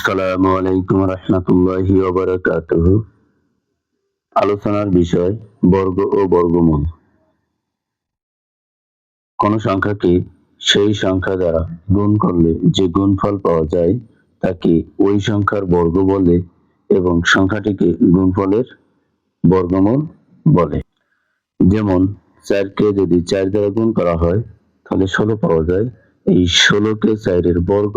আসসালামু আলাইকুম আলোচনার বিষয় বর্গ ও বর্গমূল। কোন সংখ্যাকে সেই সংখ্যা দ্বারা গুণ করলে যে গুণফল পাওয়া যায় তাকে ওই সংখ্যার বর্গ বলে এবং সংখ্যাটিকে গুণফলের বর্গমূল বলে? যেমন চারকে যদি চার দ্বারা গুণ করা হয়, তাহলে ষোলো পাওয়া যায়। এই ষোলোকে চারের বর্গ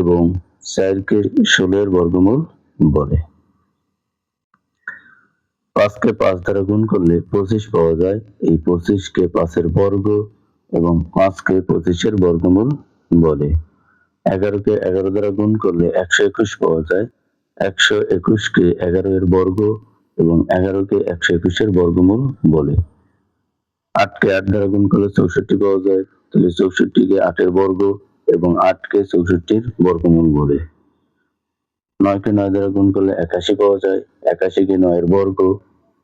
এবং চারকে ষোলোর বর্গমূল বলে। পাঁচকে পাঁচ দ্বারা গুণ করলে পঁচিশ পাওয়া যায়। এই পঁচিশকে পাঁচের বর্গ এবং পাঁচকে পঁচিশের বর্গমূল বলে। এগারোকে এগারো দ্বারা গুণ করলে একশো একুশ পাওয়া যায়। একশো একুশকে এগারো এর বর্গ এবং এগারোকে একশো একুশের বর্গমূল বলে। আটকে আট দ্বারা গুণ করলে চৌষট্টি পাওয়া যায়। তাহলে চৌষট্টিকে আটের বর্গ এবং আটকে চৌষট্টির বর্গমূল বলে নয়কে নয় দ্বারা গুণ করলে একাশি পাওয়া যায়, একাশিকে নয়ের বর্গ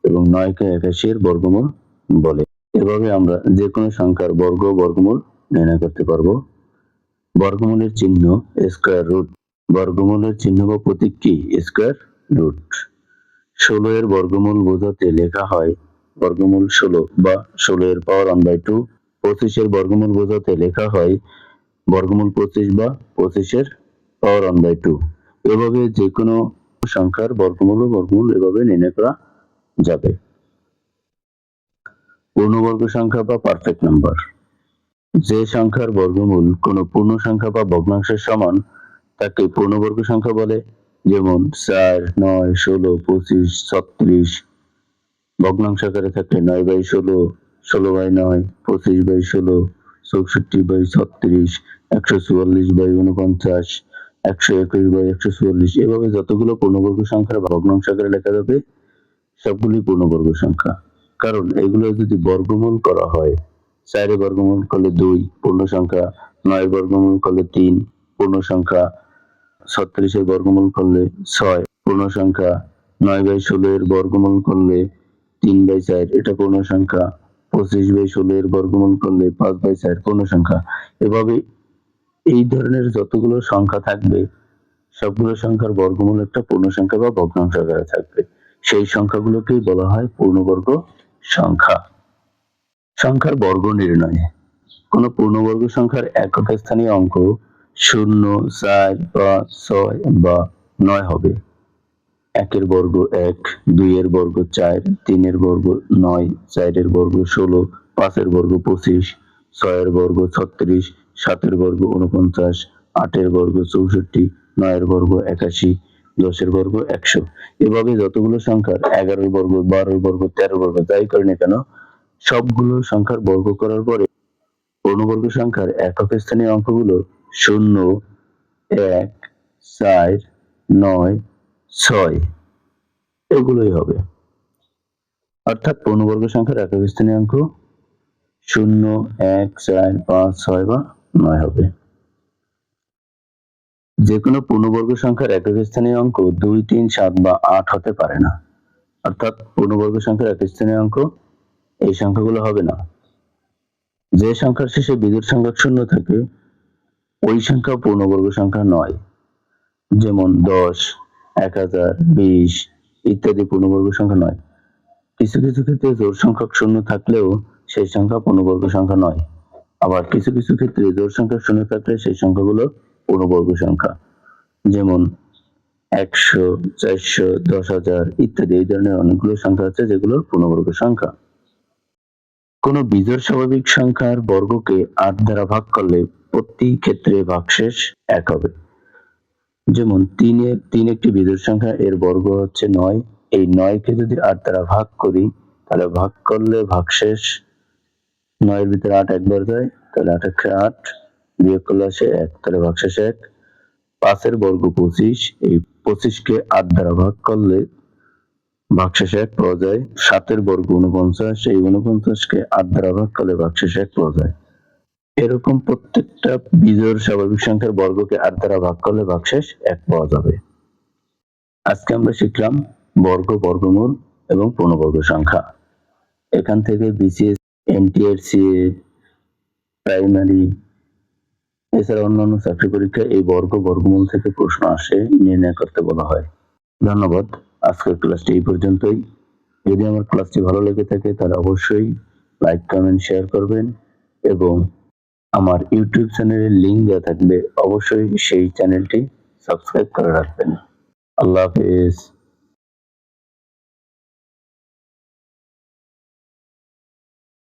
এবং নয়কে একাশির বর্গমূল বলে। এভাবে আমরা যে কোনো সংখ্যার বর্গ বর্গমূল নির্ণয় করতে পারব। বর্গমূলের চিহ্ন স্কোয়ার রুট। বর্গমূলের চিহ্ন বা প্রতীক কি? Square root. ষোলো এর বর্গমূল বোঝাতে লেখা হয় বর্গমূল ষোলো বা ষোলো এর পাওয়ার ওয়ান বাই টু। পঁচিশের বর্গমূল বোঝাতে লেখা হয় বর্গমূল পঁচিশ বা পঁচিশের পাওয়ার ওয়ান বাই টু এভাবে যে কোনো সংখ্যার বর্গমূল বর্গমূল এভাবে নির্ণয় করা যাবে। পূর্ণবর্গ সংখ্যা বা পারফেক্ট নাম্বার যে সংখ্যার বর্গমূল কোনো পূর্ণ সংখ্যা বা ভগ্নাংশের সমান, তাকে পূর্ণবর্গ সংখ্যা বলে। যেমন চার, নয়, ষোলো, পঁচিশ, ছত্রিশ। ভগ্নাংশ আকারে থাকলে নয় বাই ষোলো ষোলো বাই নয়, পঁচিশ বাই ষোলো। চৌষট্টি বাই ছত্রিশ, একশো চুয়াল্লিশ বাই উনপঞ্চাশ একশো একুশ বাই একশো চুয়াল্লিশ। এভাবে যতগুলো পূর্ণবর্গ সংখ্যার ভগ্নাংশ আকারে লেখা যাবে, সবগুলি পূর্ণবর্গ সংখ্যা। কারণ এগুলো যদি বর্গমূল করা হয়, চারে বর্গমূল করলে দুই, পূর্ণ সংখ্যা নয় বর্গমূল করলে তিন, পূর্ণ সংখ্যা ছত্রিশের বর্গমূল করলে ছয়, পূর্ণ সংখ্যা নয় বাই ষোলো এর বর্গমূল করলে তিন বাই চার, এটা পূর্ণ সংখ্যা পঁচিশ বাই ষোলো এর বর্গমূল করলে পাঁচ বাই চার পূর্ণ সংখ্যা। এভাবে এই ধরনের যতগুলো সংখ্যা থাকবে, সবগুলো সংখ্যার বর্গমূল একটা পূর্ণ সংখ্যা বা ভগ্নাংশ আকারে থাকবে। সেই সংখ্যাগুলোকেই বলা হয় পূর্ণবর্গ সংখ্যা। সংখ্যার বর্গ নির্ণয়। কোন পূর্ণবর্গ সংখ্যার একক স্থানীয় অঙ্ক শূন্য, চার পাঁচ ছয় বা নয় হবে। একের বর্গ এক, দুইয়ের বর্গ চার, তিনের বর্গ নয়, চারের বর্গ ষোলো, পাঁচের বর্গ পঁচিশ, ছয়ের বর্গ ছত্রিশ, সাতের বর্গ উনপঞ্চাশ আটের বর্গ চৌষট্টি, নয়ের বর্গ একাশি, দশের বর্গ একশো। এভাবে যতগুলো সংখ্যার, এগারোর বর্গ, বারোর বর্গ তেরো বর্গ, যাই করে না কেন, সবগুলো সংখ্যার বর্গ করার পরে পূর্ণবর্গ সংখ্যার একক স্থানীয় অঙ্কগুলো শূন্য, এক, চার, নয় ছয়। এগুলোই হবে। অর্থাৎ পূর্ণবর্গ সংখ্যার একক স্থানীয় শূন্য, এক, চার, পাঁচ, ছয় বা নয় হবে। যে কোনো পূর্ণবর্গ সংখ্যার একক স্থানীয় অঙ্ক দুই, তিন, সাত বা আট হতে পারে না। অর্থাৎ পূর্ণবর্গ সংখ্যার একক স্থানীয় অঙ্ক এই সংখ্যাগুলো হবে না। যে সংখ্যার শেষে বিজোড় সংখ্যক শূন্য থাকে, ওই সংখ্যা পূর্ণবর্গ সংখ্যা নয়। যেমন দশ এক হাজার, বিশ ইত্যাদি পূর্ণবর্গ সংখ্যা নয়। কিছু কিছু ক্ষেত্রে জোড় সংখ্যক শূন্য থাকলেও সেই সংখ্যা পূর্ণবর্গ সংখ্যা নয়। আবার কিছু কিছু ক্ষেত্রে জোড় সংখ্যক শূন্য থাকলে সেই সংখ্যাগুলো পূর্ণবর্গ সংখ্যা। যেমন একশো, চারশো, দশ হাজার ইত্যাদি এই ধরনের অনেকগুলো সংখ্যা আছে যেগুলো পূর্ণবর্গ সংখ্যা। কোনো বিজোড় স্বাভাবিক সংখ্যার বর্গকে আট দ্বারা ভাগ করলে প্রতি ক্ষেত্রে ভাগশেষ এক হবে। যেমন তিনের, তিন একটি বিজোড় সংখ্যা, এর বর্গ হচ্ছে নয়। এই নয়কে যদি আট দ্বারা ভাগ করি, তাহলে ভাগ করলে ভাগশেষ নয়ের ভিতরে আট একবার যায় তাহলে আট একশো আট বিয়োগ করলে আসে এক, তাহলে ভাগশেষ এক। পাঁচের বর্গ পঁচিশ, এই পঁচিশকে আট দ্বারা ভাগ করলে ভাগশেষ এক পাওয়া যায়। সাতের বর্গ উনপঞ্চাশ এই উনপঞ্চাশকে আট দ্বারা ভাগ করলে ভাগশেষ এক পাওয়া যায়। এরকম প্রত্যেকটা বিজয়ের স্বাভাবিক সংখ্যার বর্গকে আর দ্বারা ভাগ করলে ভাগশেষ এক পাওয়া যাবে। আজকে আমরা শিখলাম বর্গ, বর্গমূল এবং পূর্ণবর্গ সংখ্যা। এখান থেকে বিসিএস এনটিআরসিএ প্রাইমারি এছাড়া অন্যান্য চাকরি পরীক্ষা এই বর্গ, বর্গমূল থেকে প্রশ্ন আসে, নির্ণয় করতে বলা হয়। ধন্যবাদ। আজকের ক্লাসটি এই পর্যন্তই। যদি আমার ক্লাসটি ভালো লেগে থাকে তাহলে অবশ্যই লাইক, কমেন্ট, শেয়ার করবেন এবং আমার ইউটিউব চ্যানেলের লিঙ্ক দেওয়া থাকবে। অবশ্যই সেই চ্যানেলটি সাবস্ক্রাইব করে রাখবেন। আল্লাহ হাফিজ।